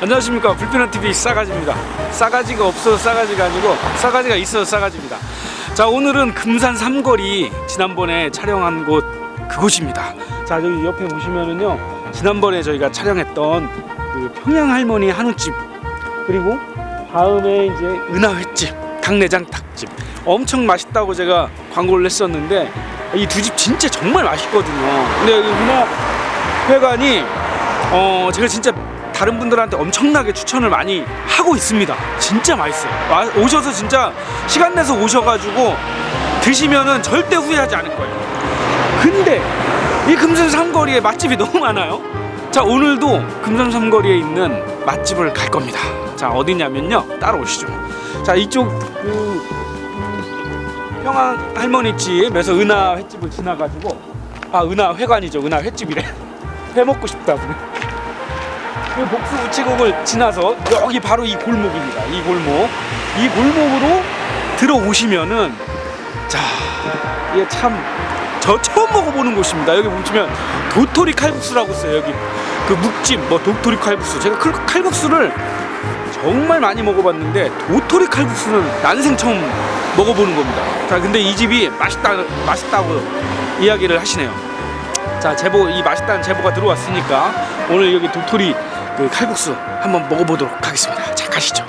안녕하십니까. 불편한 TV 싸가지입니다. 싸가지가 없어서 싸가지가 아니고 싸가지가 있어서 싸가지입니다. 자 오늘은 금산 삼거리 지난번에 촬영한 곳 그곳입니다. 자 여기 옆에 보시면은요 지난번에 저희가 촬영했던 그 평양 할머니 한우집 그리고 다음에 이제 은하횟집 닭내장 닭집. 엄청 맛있다고 제가 광고를 했었는데 이 두 집 진짜 정말 맛있거든요. 근데 여기 은하회관이 어 제가 진짜 다른 분들한테 엄청나게 추천을 많이 하고 있습니다. 진짜 맛있어요. 와- 오셔서 진짜 시간 내서 오셔가지고 드시면은 절대 후회하지 않을 거예요. 근데 이 금산 삼거리에 맛집이 너무 많아요. 자 오늘도 금산 삼거리에 있는 맛집을 갈 겁니다. 자 어디냐면요 따라오시죠. 자 이쪽 그 평양 할머니 집에서 은하 횟집을 지나가지고 아 은하 회관이죠 은하 횟집이래 회 먹고 싶다고. 그 복수 우체국을 지나서 여기 바로 이 골목입니다. 이 골목. 이 골목으로 들어오시면은 자 이게 참 저 처음 먹어보는 곳입니다. 여기 보시면 도토리 칼국수라고 써요. 여기 그 묵집 뭐 도토리 칼국수. 제가 칼- 칼국수를 정말 많이 먹어봤는데 도토리 칼국수는 난생 처음 먹어보는 겁니다. 자 근데 이 집이 맛있다 맛있다고 이야기를 하시네요. 자 제보 이 맛있다는 제보가 들어왔으니까 오늘 여기 도토리 그 칼국수 한번 먹어보도록 하겠습니다. 자 가시죠.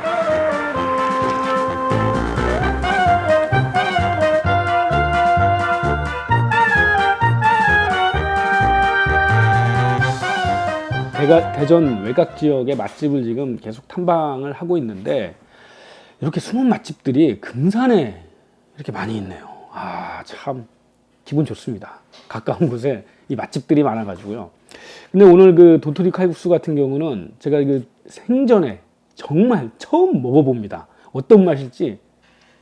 대가, 대전 외곽 지역의 맛집을 지금 계속 탐방을 하고 있는데 이렇게 숨은 맛집들이 금산에 이렇게 많이 있네요. 아, 참 기분 좋습니다. 가까운 곳에 이 맛집들이 많아가지고요. 근데 오늘 그 도토리 칼국수 같은 경우는 제가 그 생전에 정말 처음 먹어봅니다. 어떤 맛일지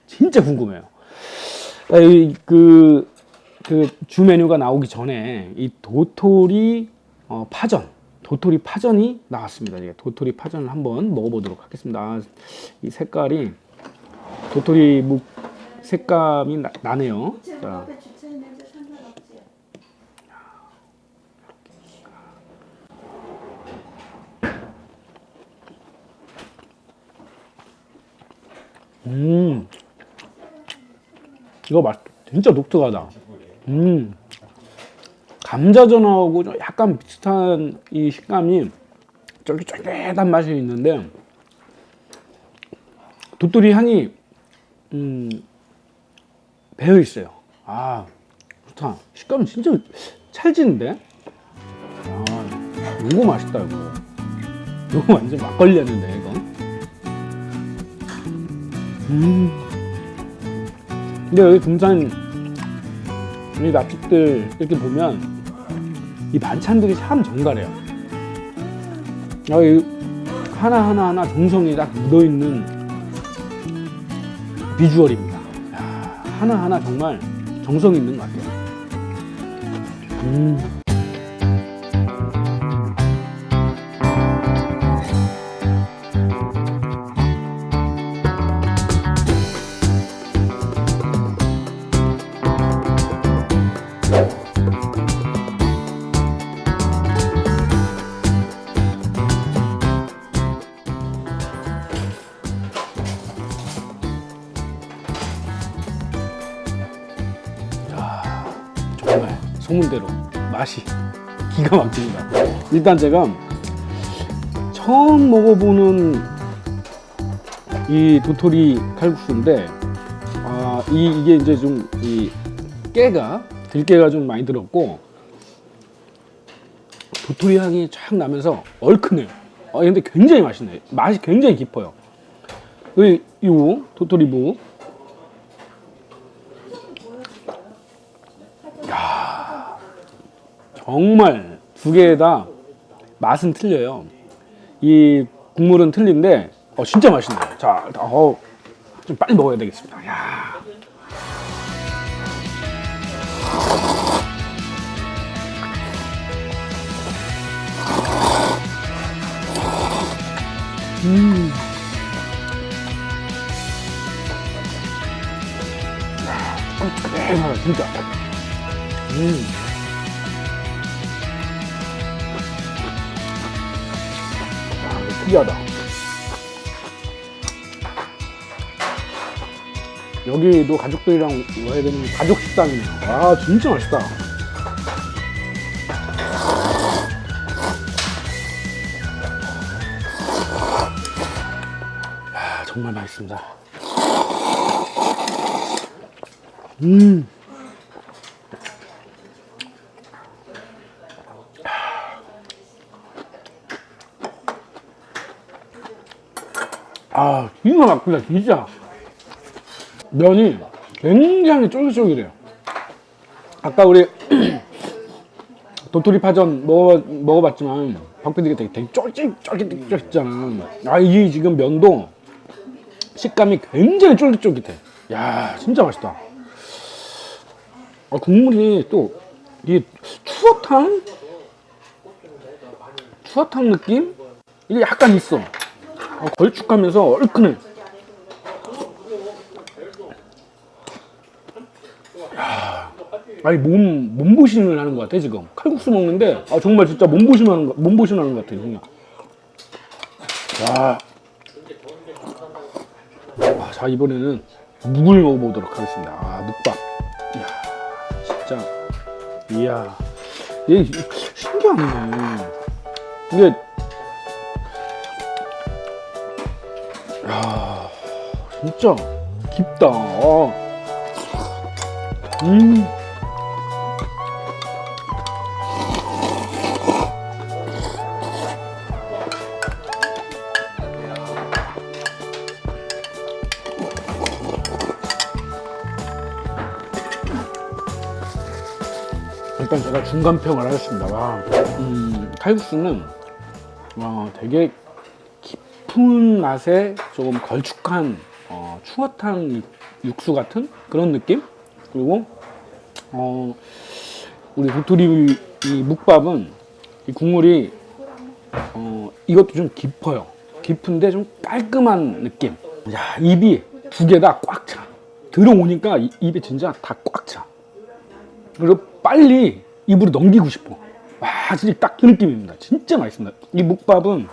진짜 궁금해요. 아, 이 그, 그 주 메뉴가 나오기 전에 이 도토리 어, 파전, 도토리 파전이 나왔습니다. 이게 도토리 파전을 한번 먹어보도록 하겠습니다. 아, 이 색깔이 도토리 묵 색감이 나, 나네요. 우체국 자, 앞에 주차했는데 상관없지. 음, 이거 맛 진짜 독특하다. 음, 감자전하고 좀 약간 비슷한 이 식감이 쫄깃쫄깃한 맛이 있는데 도토리 향이 음, 배어 있어요. 아, 좋다. 식감은 진짜 찰지는데. 아, 이거 맛있다 이거. 이거 완전 막걸리 하는데 이거. 음. 근데 여기 금산 이 맛집들 이렇게 보면 이 반찬들이 참 정갈해요. 아, 이 하나 하나 하나 정성이 딱 묻어 있는 비주얼입니다. 야, 하나 하나 정말 정성 있는 것 같아요. 음. 소문대로 맛이 기가 막힙니다. 일단 제가 처음 먹어보는 이 도토리 칼국수인데 아, 이, 이게 이제 좀 이 깨가 들깨가 좀 많이 들었고 도토리 향이 쫙 나면서 얼큰해요. 아, 근데 굉장히 맛있네. 맛이 굉장히 깊어요. 이, 이 도토리 무 정말 두 개 다 맛은 틀려요. 이 국물은 틀린데 어, 진짜 맛있네요. 자, 어, 좀 빨리 먹어야 되겠습니다. 야. 음. 야, 진짜. 음. 특이하다. 여기도 가족들이랑 와야 되는 가족 식당이네요. 아 진짜 맛있다. 아, 정말 맛있습니다. 음. 아, 이거 막히다, 진짜. 면이 굉장히 쫄깃쫄깃해요. 아까 우리 도토리 파전 먹어, 먹어봤지만 박PD가 되게, 되게 쫄깃쫄깃쫄깃잖아. 아, 이 지금 면도 식감이 굉장히 쫄깃쫄깃해. 야, 진짜 맛있다. 아, 국물이 또 이게 추어탕? 추어탕 느낌? 이게 약간 있어. 어, 걸쭉하면서 얼큰해. 야, 아니 몸 몸보신을 하는 것 같아 지금 칼국수 먹는데 아 정말 진짜 몸보신하는 거 몸보신하는 것 같아 그냥. 야. 아, 자 이번에는 묵을 먹어보도록 하겠습니다. 아 묵밥. 이야 진짜 이야 이게 신기하네. 이게 야 진짜 깊다. 아. 음. 일단 제가 중간평을 하겠습니다. 와, 음, 칼국수는 와, 되게 깊은 맛에 조금 걸쭉한 어, 추어탕 육- 육수 같은 그런 느낌? 그리고 어, 우리 도토리 이 묵밥은 이 국물이 어, 이것도 좀 깊어요. 깊은데 좀 깔끔한 느낌. 야, 입이 두 개 다 꽉 차. 들어오니까 이- 입에 진짜 다 꽉 차. 그리고 빨리 입으로 넘기고 싶어. 와, 진짜 딱 그 느낌입니다. 진짜 맛있습니다. 이 묵밥은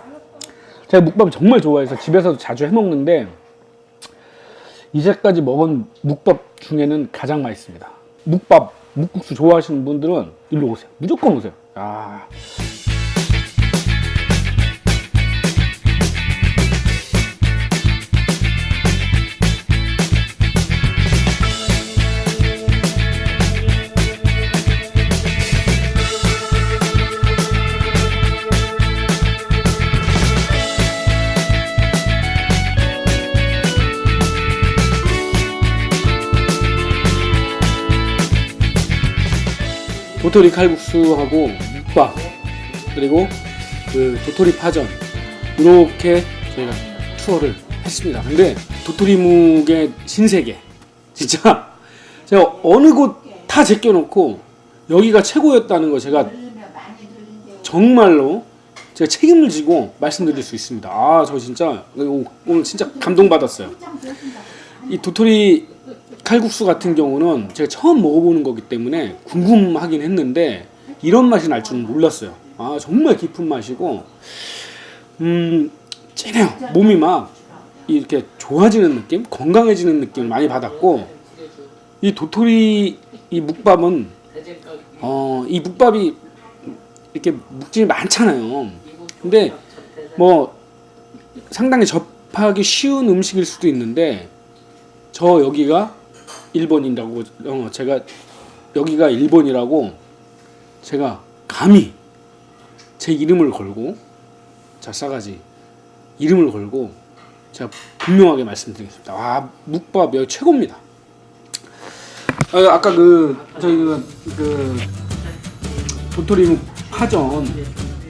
제가 묵밥을 정말 좋아해서 집에서도 자주 해 먹는데 이제까지 먹은 묵밥 중에는 가장 맛있습니다. 묵밥, 묵국수 좋아하시는 분들은 일로 오세요. 무조건 오세요. 아. 도토리 칼국수하고 묵밥 그리고 그 도토리 파전 이렇게 저희가 투어를 했습니다. 근데 도토리묵의 신세계 진짜 제가 어느 곳 다 제껴놓고 여기가 최고였다는 거 제가 정말로 제가 책임을 지고 말씀드릴 수 있습니다. 아 저 진짜 오늘 진짜 감동받았어요. 이 도토리 칼국수 같은 경우는 제가 처음 먹어보는 거기 때문에 궁금하긴 했는데 이런 맛이 날 줄은 몰랐어요. 아 정말 깊은 맛이고 음 찐해요. 몸이 막 이렇게 좋아지는 느낌, 건강해지는 느낌을 많이 받았고 이 도토리 이 묵밥은 어 이 묵밥이 이렇게 묵질이 많잖아요. 근데 뭐 상당히 접하기 쉬운 음식일 수도 있는데 저 여기가 일본이라고 어, 제가 여기가 일본이라고 제가 감히 제 이름을 걸고 자 싸가지 이름을 걸고 제가 분명하게 말씀드리겠습니다. 와 묵밥 여기 최고입니다. 어, 아까 그 저희 그, 그 도토리 묵 파전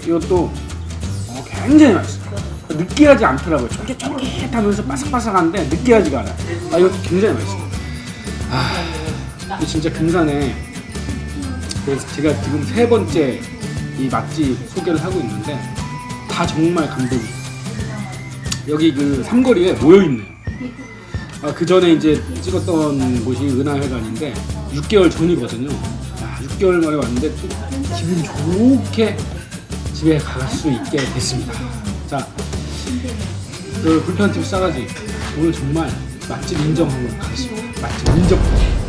이것도 어, 굉장히 맛있어요. 느끼하지 않더라고요. 쫄깃쫄깃하면서 바삭바삭한데 느끼하지가 않아요. 아 이거 굉장히 맛있어요. 아 진짜 금산에 그래서 제가 지금 세 번째 이 맛집 소개를 하고 있는데 다 정말 감동이에요. 여기 그 삼거리에 모여 있네요. 아, 그 전에 이제 찍었던 곳이 은하회관인데 6개월 전이거든요. 아, 6개월 만에 왔는데 또 기분 좋게 집에 갈 수 있게 됐습니다. 자, 그 TV 싸가지 오늘 정말 맛집 인정하고 가겠습니다. 맛집 인정.